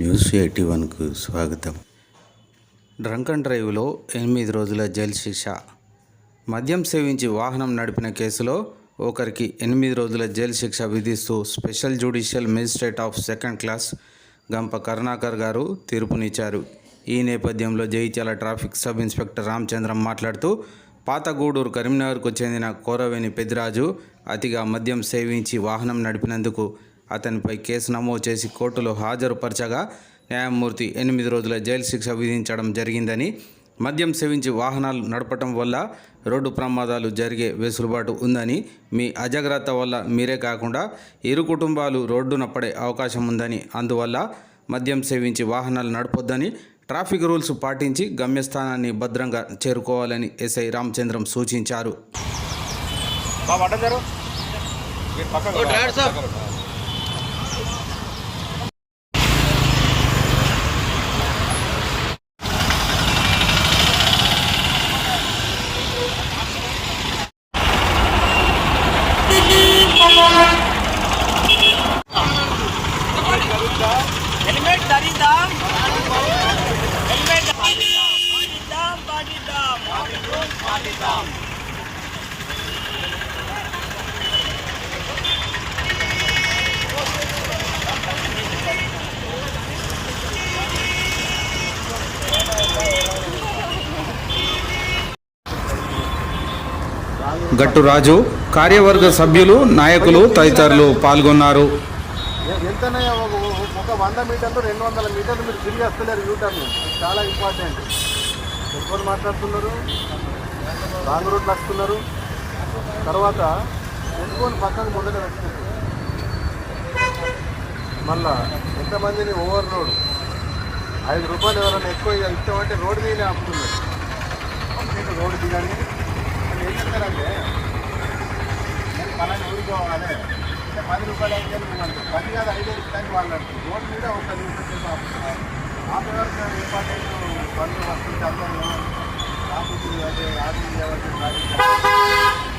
News eighty వన్కు స్వాగతం. Drunk and డ్రైవ్లో ఎనిమిది రోజుల జైలు శిక్ష. మద్యం సేవించి వాహనం నడిపిన కేసులో ఒకరికి ఎనిమిది రోజుల జైలు శిక్ష విధిస్తూ special judicial magistrate of second class Gampa Karunakar గారు తీర్పునిచ్చారు. ఈ నేపథ్యంలో Jagtial traffic sub inspector Ramachandram మాట్లాడుతూ పాతగూడూరు కరీంనగర్కు చెందిన కోరవేణి పెద్దిరాజు అతిగా మద్యం సేవించి వాహనం నడిపినందుకు అతనిపై కేసు నమోదు చేసి కోర్టులో హాజరుపరచగా న్యాయమూర్తి ఎనిమిది రోజుల జైలు శిక్ష విధించడం జరిగిందని మద్యం సేవించి వాహనాలు నడపటం వల్ల రోడ్డు ప్రమాదాలు జరిగే వెసులుబాటు ఉందని మీ అజాగ్రత్త వల్ల మీరే కాకుండా ఇరు కుటుంబాలు రోడ్డున పడే అవకాశం ఉందని అందువల్ల మద్యం సేవించి వాహనాలు నడపొద్దని ట్రాఫిక్ రూల్స్ పాటించి గమ్యస్థానాన్ని భద్రంగా చేరుకోవాలని ఎస్ఐ రామచంద్రం సూచించారు. హెల్మెట్ ధరిద్దాం హెల్మెట్ పాటిద్దాం పాటిద్దాం పాటిద్దాం గట్టు రాజు కార్యవర్గ సభ్యులు నాయకులు తదితరులు పాల్గొన్నారు. ఎంతనయ్యా ఒక ఒక వంద మీటర్లు రెండు వందల మీటర్లు మీరు తిరిగి వస్తలేరు యూటర్న్ చాలా ఇంపార్టెంట్ ఎవరు మాట్లాడుతున్నారు? రాంగ్ రూట్లు వస్తున్నారు. తర్వాత పెట్టుకొని పక్కన ముందర పెట్టుకుంటారు మళ్ళా ఎంతమందిని ఓవర్ రోడ్ ఐదు రూపాయలు ఎవరైనా ఎక్కువ ఇస్తామంటే రోడ్డు మీద ఆపుతున్నారు. రోడ్డు దిగండి. చెప్తారంటే నేను పలానా ఊరికి పోవాలి అంటే పది రూపాయలు అయితే నువ్వు పది కాదు ఐదు ఇస్తాను వాళ్ళు అంటారు రోడ్డు మీద ఒక నిమిషం సేపు ఆపుతున్నారు ఆపేవారు ఇంపార్టెంట్ పనులు వస్తుంది అందరూ ఆఫీసులు అదే ఆఫీసులు ఎవరికి